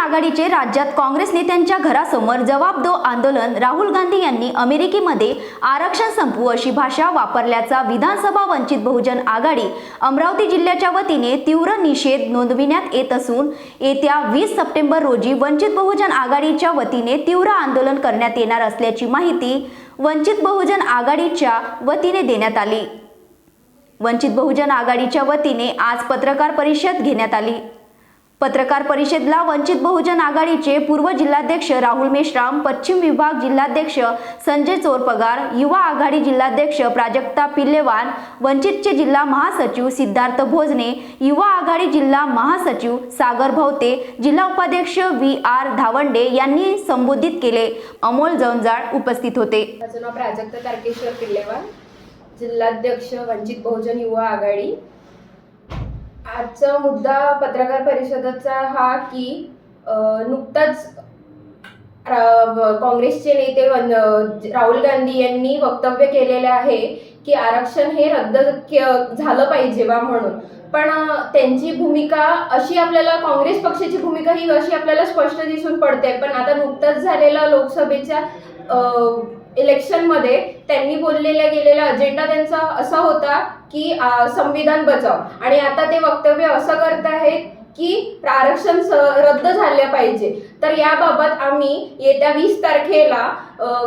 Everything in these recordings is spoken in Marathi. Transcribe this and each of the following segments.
आघाडीचे राज्यात काँग्रेस नेत्यांच्या घरासमोर जवाब दो आंदोलन राहुल गांधी यांनी अमेरिकेमध्ये आरक्षण संपवू अशी भाषा वापरल्याचा विधानसभा वंचित बहुजन आघाडी अमरावती जिल्ह्याच्या वतीने तीव्र निषेध नोंदविण्यात येत असून येत्या वीस सप्टेंबर रोजी वंचित बहुजन आघाडीच्या वतीने तीव्र आंदोलन करण्यात येणार असल्याची माहिती वंचित बहुजन आघाडीच्या वतीने देण्यात आली. वंचित बहुजन आघाडीच्या वतीने आज पत्रकार परिषद घेण्यात आली. पत्रकार परिषदेला वंचित बहुजन आघाडीचे पूर्व जिल्हाध्यक्ष राहुल मेश्राम पश्चिम विभाग जिल्हाध्यक्ष संजय चोरपगार युवा आघाडी जिल्हाध्यक्ष प्राजक्ता पिल्लेवान वंचितचे जिल्हा महासचिव सिद्धार्थ भोजने युवा आघाडी जिल्हा महासचिव सागर भवते जिल्हा उपाध्यक्ष व्ही आर धावंडे यांनी संबोधित केले. अमोल जवंजाळ उपस्थित होते. प्राजक्त तारकेश्वर पिल्लेवान जिल्हाध्यक्ष वंचित बहुजन युवा आघाडी आजचा मुद्दा पत्रकार परिषदेचा हा की नुकताच रा- काँग्रेसचे नेते राहुल गांधी यांनी वक्तव्य केलेले आहे की आरक्षण हे रद्द झालं पाहिजे बा म्हणून. पण त्यांची भूमिका अशी आपल्याला काँग्रेस पक्षाची भूमिका ही अशी आपल्याला स्पष्ट दिसून पडते पण आता नुकताच झालेला लोकसभेच्या इलेक्शनमध्ये त्यांनी बोललेला गेलेला अजेंडा त्यांचा असा होता की संविधान बचाव. आणि आता ते वक्तव्य असं करत आहेत की आरक्षण रद्द झाले पाहिजे. तर याबाबत आम्ही येत्या वीस तारखेला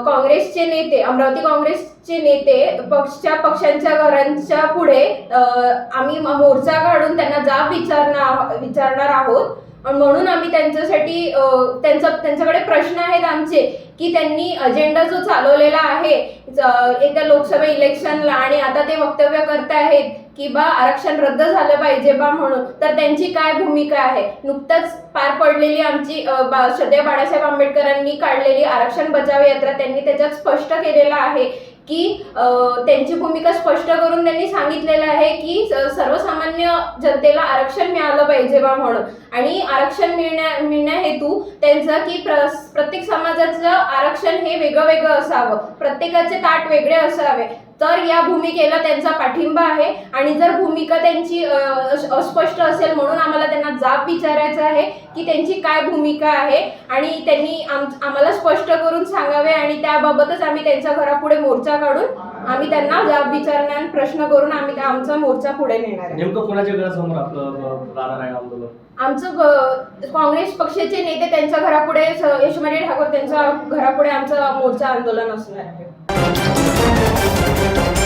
काँग्रेसचे नेते अमरावती काँग्रेसचे नेते पक्षच्या पक्षांच्या घरांच्या पुढे आम्ही मोर्चा काढून त्यांना जाब विचारणार विचारणार आहोत. म्हणून आम्ही त्यांच्यासाठी अ, त्यांचा त्यांच्याकडे प्रश्न आहेत आमचे. की त्यांनी अजेंडा जो चालवलेला आहे ज- येत्या लोकसभा इलेक्शनला आणि आता ते वक्तव्य करत आहेत की बा आरक्षण रद्द झालं पाहिजे बा म्हणून तर त्यांची काय भूमिका आहे? नुकतंच पार पडलेली आमची बा- श्रद्धेय बाळासाहेब आंबेडकरांनी काढलेली आरक्षण बचाव यात्रा त्यांनी त्याच्यात स्पष्ट केलेलं आहे. की त्यांची भूमिका स्पष्ट करून त्यांनी सांगितलेलं आहे की सर्वसामान्य जनतेला आरक्षण मिळालं पाहिजे बा म्हणून. आणि आरक्षण मिळण्या मिळण्या हेतू त्यांचं की प्र प्रत्येक समाजाचं आरक्षण हे वेगळं वेगळं असावं. प्रत्येकाचे ताट वेगळे असावे. तर या भूमिकेला त्यांचा पाठिंबा आहे. आणि जर भूमिका त्यांची अस्पष्ट असेल म्हणून आम्हाला त्यांना जाब विचारायचा आहे की त्यांची काय भूमिका आहे. आणि त्यांनी आम आम्हाला स्पष्ट करून सांगावे आणि त्याबाबतच आम्ही त्यांच्या घरापुढे मोर्चा काढून आम्ही त्यांना जाब विचारणार प्रश्न करून आम्ही आमचा मोर्चा पुढे नेणार आहे. नेमकं कोणाच्या घरासमोर आपलं अ, राहणार आहे आंदोलन? आमचं काँग्रेस पक्षाचे नेते त्यांच्या घरापुढे यशोमती ठाकूर त्यांच्या घरापुढे आमचं मोर्चा आंदोलन असणार आहे. Thank you.